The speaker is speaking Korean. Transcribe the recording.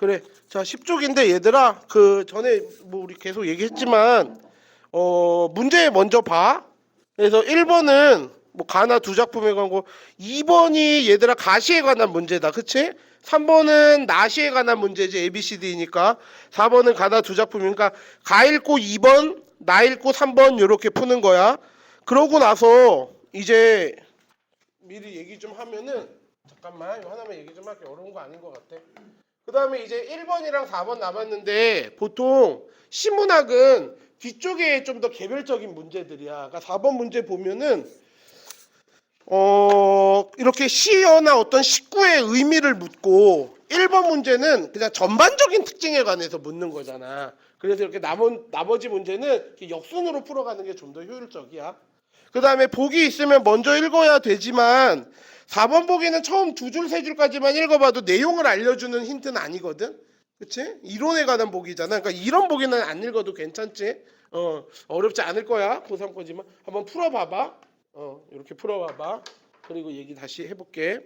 그래. 자, 10쪽인데 얘들아, 그 전에 뭐 우리 계속 얘기했지만 어, 문제 먼저 봐. 그래서 1번은 뭐 가나 두 작품에 거 2번이 얘들아 가시에 관한 문제다. 그치? 3번은 나시에 관한 문제지 ABCD니까 4번은 가나 두 작품이니까 가 읽고 2번 나 읽고 3번 요렇게 푸는 거야. 그러고 나서 이제 미리 얘기 좀 하면은 잠깐만 하나만 얘기 좀 할게 어려운 거 아닌 것 같아. 그 다음에 이제 1번이랑 4번 남았는데 보통 신문학은 뒤쪽에 좀 더 개별적인 문제들이야. 그러니까 4번 문제 보면은 어 이렇게 시어나 어떤 식구의 의미를 묻고 1번 문제는 그냥 전반적인 특징에 관해서 묻는 거잖아. 그래서 이렇게 남은 나머지 문제는 역순으로 풀어가는 게 좀 더 효율적이야. 그 다음에 보기 있으면 먼저 읽어야 되지만 4번 보기는 처음 두 줄, 세 줄까지만 읽어봐도 내용을 알려주는 힌트는 아니거든. 그치? 이론에 관한 보기잖아. 그러니까 이런 보기는 안 읽어도 괜찮지? 어, 어렵지 않을 거야. 고3 거지만. 한번 풀어봐봐. 어, 이렇게 풀어봐봐. 그리고 얘기 다시 해볼게.